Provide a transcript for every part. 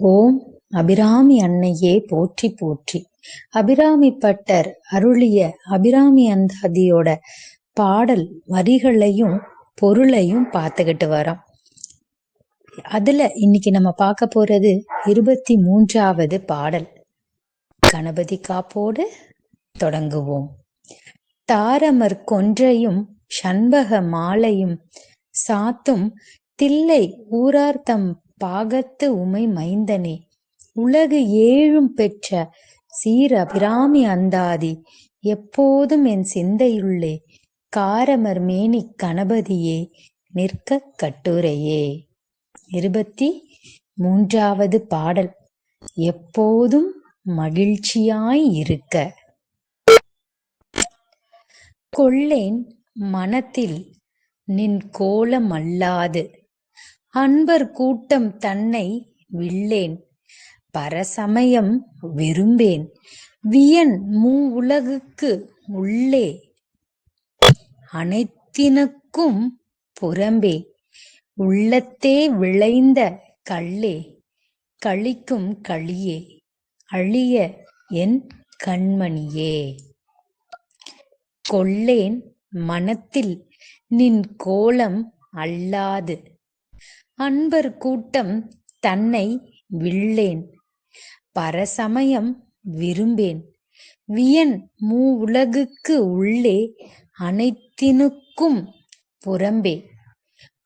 ஓம் அபிராமி அன்னையே போற்றி போற்றி. அபிராமி பட்டர் அருளிய அபிராமி அந்தாதியோட பாடல் வரிகளையும் பொருளையும் பார்த்துக்கிட்டு வரோம். அதுல இன்னைக்கு நம்ம பார்க்க போறது இருபத்தி மூன்றாவது பாடல். கணபதி காப்போடு தொடங்குவோம். தாரமர் கொன்றையும் சண்பக மாலையும் சாத்தும் தில்லை ஊரார்த்தம் பாகத்து உமை மைந்தனே உலகு ஏழும் பெற்ற சீர அபிராமி அந்தாதி எப்போதும் என் சிந்தையுள்ளே காரமர் மேனி கணபதியே நிற்க கட்டுரையே. இருபத்தி மூன்றாவது பாடல் எப்போதும் மகிழ்ச்சியாய் இருக்க. கொள்ளேன் மனத்தில் நின் கோலம் அல்லாது அன்பர் கூட்டம் தன்னை வில்லேன். பரசமயம் விரும்பேன். வியன் மூ உலகுக்கு உள்ளே அனைத்தினுக்கும் புறம்பே. உள்ளத்தே விளைந்த கள்ளே கழிக்கும் களியே. அழிய என் கண்மணியே. கொள்ளேன் மனத்தில் நின் கோலம் அல்லாது அன்பர் கூட்டம் தன்னை வில்லேன். பரசமயம் விரும்பேன். வியன் மூ உலகுக்கு உள்ளே அனைத்தினுக்கும் புறம்பே.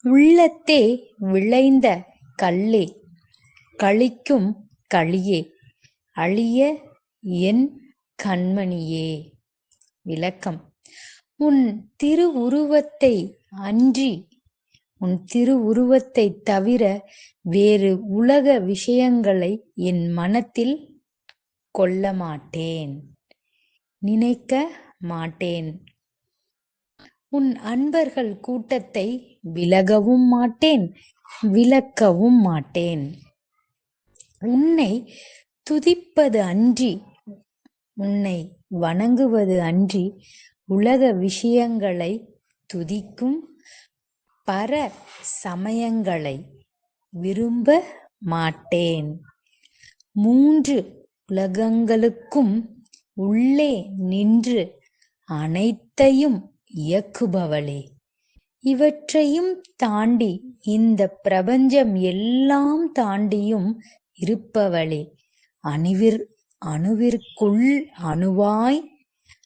உள்ளத்தே விளைந்த கல்லே கழிக்கும் களியே அழிய என் கண்மணியே. விளக்கம். உன் திருவுருவத்தை அன்றி உன் திரு தவிர வேறு உலக விஷயங்களை என் மனத்தில் கொள்ள மாட்டேன் நினைக்க மாட்டேன். உன் அன்பர்கள் கூட்டத்தை விலகவும் மாட்டேன் விலக்கவும் மாட்டேன். உன்னை துதிப்பது அன்றி உன்னை வணங்குவது அன்றி உலக விஷயங்களை துதிக்கும் பர சமயங்களை விரும்ப மாட்டேன். மூன்று உலகங்களுக்கும் உள்ளே நின்று அனைத்தையும் இயக்குபவளே. இவற்றையும் தாண்டி இந்த பிரபஞ்சம் எல்லாம் தாண்டியும் இருப்பவளே. அணுவிற் அணுவிற்குள் அணுவாய்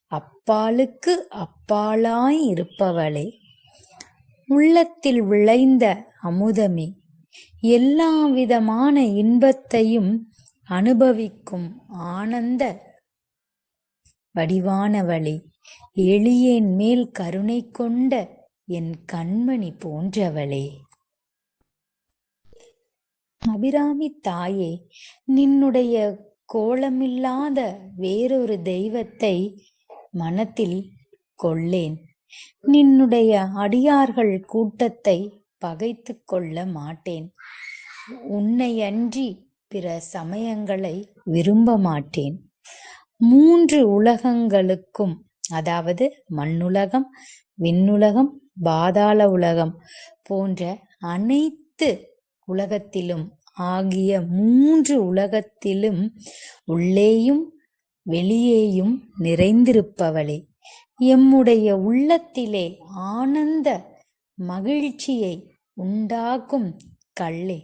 அப்பாலுக்கு அப்பாலாய் இருப்பவளே. உள்ளத்தில் விளைந்த அமுதமே. எல்லா விதமான இன்பத்தையும் அனுபவிக்கும் ஆனந்த வடிவானவளே. எளியேன் மேல் கருணை கொண்ட என் கண்மணி போன்றவளே. அபிராமி தாயே நின்னுடைய கோலமில்லாத வேறொரு தெய்வத்தை மனத்தில் கொள்ளேன். நின்னுடைய அடியார்கள் கூட்டத்தை பகைத்து கொள்ள மாட்டேன். உன்னையன்றி பிற சமயங்களை விரும்ப மாட்டேன். மூன்று உலகங்களுக்கும் அதாவது மண்ணுலகம் விண்ணுலகம் பாதாள உலகம் போன்ற அனைத்து உலகத்திலும் ஆகிய மூன்று உலகத்திலும் உள்ளேயும் வெளியேயும் நிறைந்திருப்பவளே. எம்முடைய உள்ளத்திலே ஆனந்த மகிழ்ச்சியை உண்டாக்கும் கள்ளே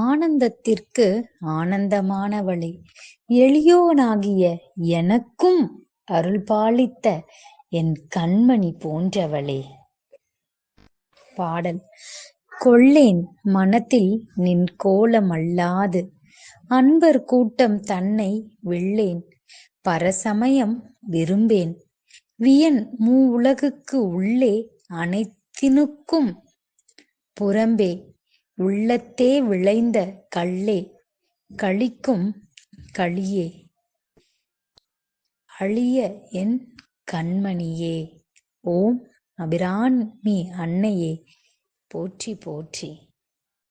ஆனந்தத்திற்கு ஆனந்தமானவளே எளியோனாகிய எனக்கும் அருள் பாலித்த என் கண்மணி போன்றவளே. பாடல். கொள்ளேன் மனத்தில் நின் கோலமல்லாது. அன்பர் கூட்டம் தன்னை வெள்ளேன் பரசமயம் விரும்பேன். வியன் மூ உலகுக்கு உள்ளே அனைத்தினுக்கும் புறம்பே. உள்ளத்தே விளைந்த கள்ளே கழிக்கும் களியே. அழிய என் கண்மணியே ஓம் அபிராமி அன்னையே. போற்றி போற்றி.